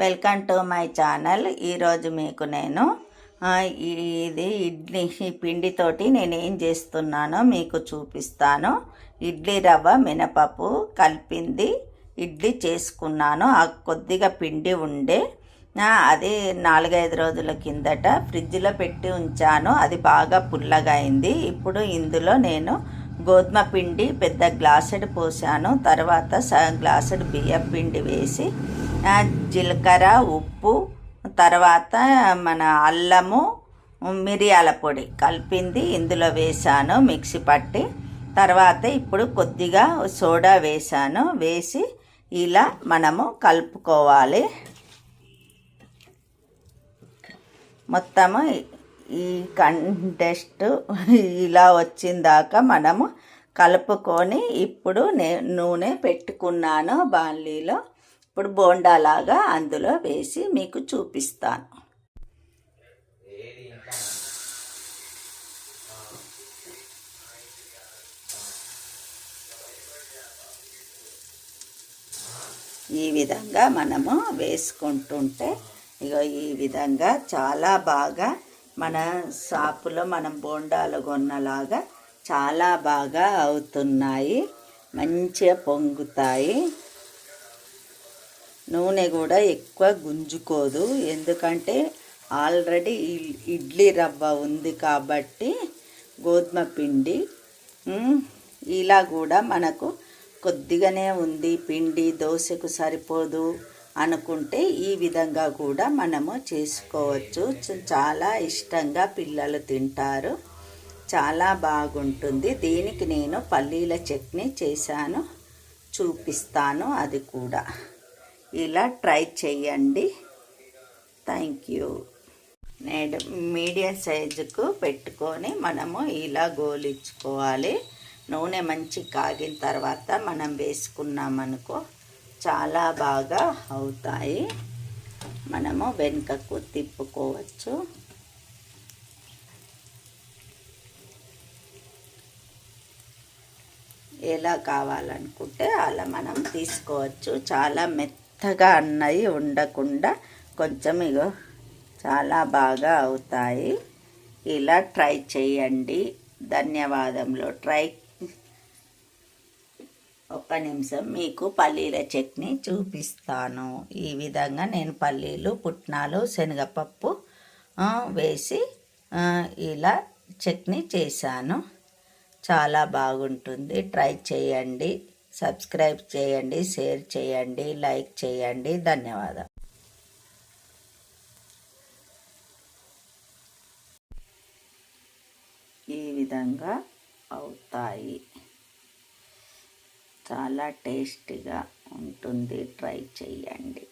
Welcome to my channel. ఈరోజు మీకు నేను ఇది ఇడ్లీ ఈ పిండితోటి నేను ఏం చేస్తున్నానో మీకు చూపిస్తాను. ఇడ్లీ రవ్వ మినపప్పు కలిపింది ఇడ్లీ చేసుకున్నాను. ఆ కొద్దిగా పిండి ఉండే అది నాలుగైదు రోజుల కిందట ఫ్రిడ్జ్లో పెట్టి ఉంచాను. అది బాగా పుల్లగా అయింది ఇప్పుడు ఇందులో నేను గోధుమ పిండి పెద్ద గ్లాసుడు పోసాను. తర్వాత సగం గ్లాసుడు బియ్యం పిండి వేసి జీలకర్ర ఉప్పు తర్వాత మన అల్లము మిరియాల పొడి కలిపింది. ఇందులో వేసాను మిక్సీ పట్టి. తర్వాత ఇప్పుడు కొద్దిగా సోడా వేసాను. వేసి ఇలా మనము కలుపుకోవాలి. మొత్తము ఈ కంటెస్ట్ ఇలా వచ్చిందాక మనము కలుపుకొని ఇప్పుడు నే నూనె పెట్టుకున్నాను బాణలీలో ఇప్పుడు బోండాలాగా అందులో వేసి మీకు చూపిస్తాను. ఈ విధంగా మనము వేసుకుంటుంటే ఇక ఈ విధంగా చాలా బాగా మన షాపులో మనం బోండాలు కొన్నలాగా చాలా బాగా అవుతున్నాయి. మంచిగా పొంగుతాయి. నూనె కూడా ఎక్కువ గుంజుకోదు. ఎందుకంటే ఆల్రెడీ ఇడ్లీ రవ్వ ఉంది కాబట్టి గోధుమ పిండి ఇలా కూడా మనకు కొద్దిగానే ఉంది. పిండి దోశకు సరిపోదు. అనుకుంటే ఈ విధంగా కూడా మనము చేసుకోవచ్చు. చాలా ఇష్టంగా పిల్లలు తింటారు. చాలా బాగుంటుంది. దీనికి నేను పల్లీల చట్నీ చేశాను. చూపిస్తాను అది కూడా. ఇలా ట్రై చేయండి థ్యాంక్ యూ. నేను మీడియం సైజుకు పెట్టుకొని మనము ఇలా గోలించుకోవాలి. నూనె మంచి కాగిన తర్వాత మనం వేసుకున్నామనుకో చాలా బాగా అవుతాయి. మనము వెనుకకు తిప్పుకోవచ్చు. ఎలా కావాలనుకుంటే అలా మనం తీసుకోవచ్చు. చాలా మెత్తగా అన్నవి ఉండకుండా కొంచెం ఇగో చాలా బాగా అవుతాయి. ఇలా ట్రై చేయండి. ధన్యవాదములు. ట్రై ఒక్క నిమిషం మీకు పల్లీల చట్నీ చూపిస్తాను. ఈ విధంగా నేను పల్లీలు పుట్నాలు శనగపప్పు వేసి ఇలా చట్నీ చేశాను. చాలా బాగుంటుంది. ట్రై చేయండి. సబ్స్క్రైబ్ చేయండి షేర్ చేయండి లైక్ చేయండి. ధన్యవాదాలు. ఈ విధంగా అవుతాయి. చాలా టేస్టీగా ఉంటుంది. ట్రై చేయండి